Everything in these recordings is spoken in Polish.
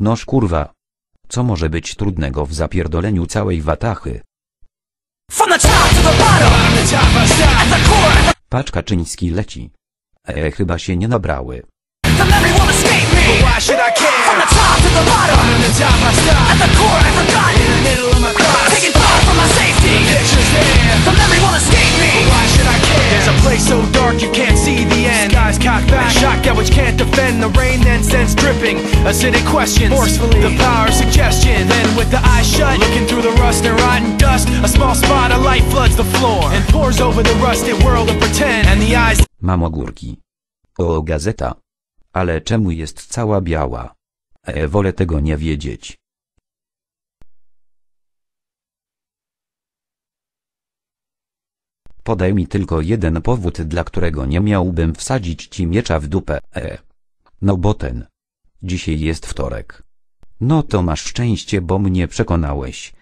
Noż kurwa. Co może być trudnego w zapierdoleniu całej watachy? From the top to the bottom, the top I stop. At the core, Patrz Kaczyński leci. E, chyba się nie nabrały. There's a place so dark you can't see which can't defend. The rain dripping, acidic questions. Forcefully, the power of suggestion. Then with the eyes shut, looking through the rust and rotten dust, a small spot of light floods the floor and pours over the rusted world of pretend. And the eyes Mam ogórki. O gazeta. Ale czemu jest cała biała? E, wolę tego nie wiedzieć. Podaj mi tylko jeden powód, dla którego nie miałbym wsadzić ci miecza w dupę. E. No bo ten. Dzisiaj jest wtorek. No to masz szczęście, bo mnie przekonałeś.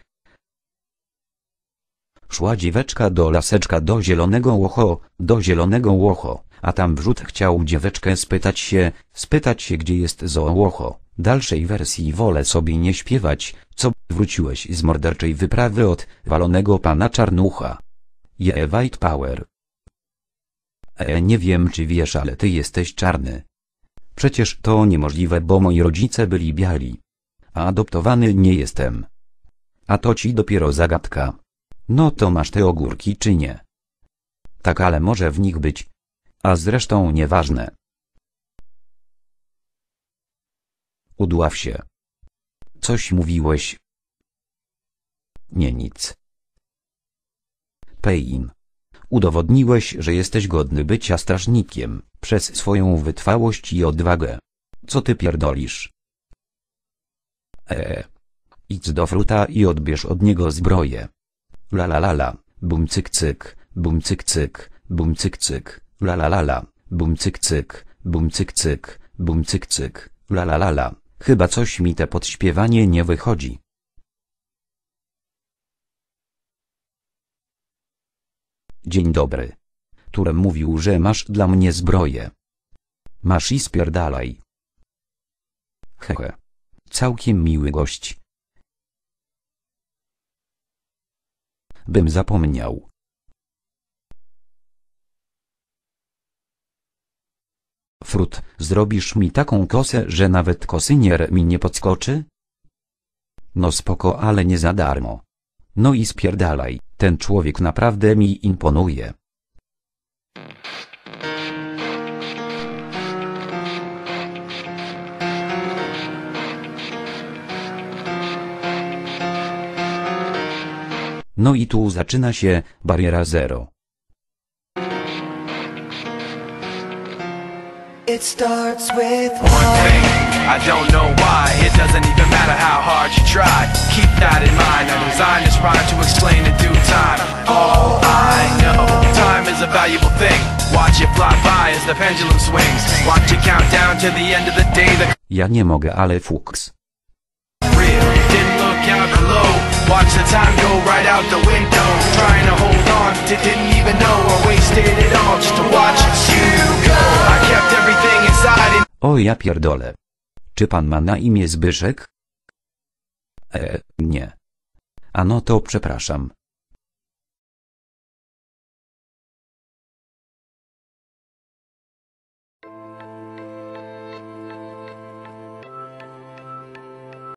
Szła dzieweczka do laseczka do zielonego łocho, do zielonego łocho, a tam wrzut chciał dzieweczkę spytać się, spytać się gdzie jest zoolocho. Dalszej wersji wolę sobie nie śpiewać, co wróciłeś z morderczej wyprawy od walonego pana Czarnucha. Je White Power. E, nie wiem czy wiesz, ale ty jesteś czarny. Przecież to niemożliwe, bo moi rodzice byli biali. A adoptowany nie jestem. A to ci dopiero zagadka. No to masz te ogórki czy nie? Tak, ale może w nich być. A zresztą nieważne. Udław się. Coś mówiłeś? Nie nic. Pein. Udowodniłeś, że jesteś godny bycia strażnikiem, przez swoją wytrwałość i odwagę. Co ty pierdolisz? Eee. Idź do fruta i odbierz od niego zbroję. La la la la, bum cyk cyk, bum cyk cyk, bum cyk cyk, la la la la, bum cyk cyk, bum cyk cyk, bum cyk cyk, la la la la. Chyba coś mi te podśpiewanie nie wychodzi. Dzień dobry. Turem mówił, że masz dla mnie zbroję. Masz i spierdalaj. Hehe. Całkiem miły gość. Bym zapomniał. Frut, zrobisz mi taką kosę, że nawet kosynier mi nie podskoczy? No spoko, ale nie za darmo. No i spierdalaj, ten człowiek naprawdę mi imponuje. No i tu zaczyna się bariera zero. It starts with. I don't know why. It doesn't even matter how hard you try. Keep that in mind. I designed this rhyme to explain in due time. All I know, time is a valuable thing. Watch it fly by as the pendulum swings. Watch it count down to the end of the day. The Ja nie mogę, ale fuks. real didn't look out below. Watch the time go right out the window. Trying to hold on, di- didn't even know I wasted it all just to watch you go. I kept everything inside. O ja pierdolę. Czy pan ma na imię Zbyszek? E, nie. A no to przepraszam.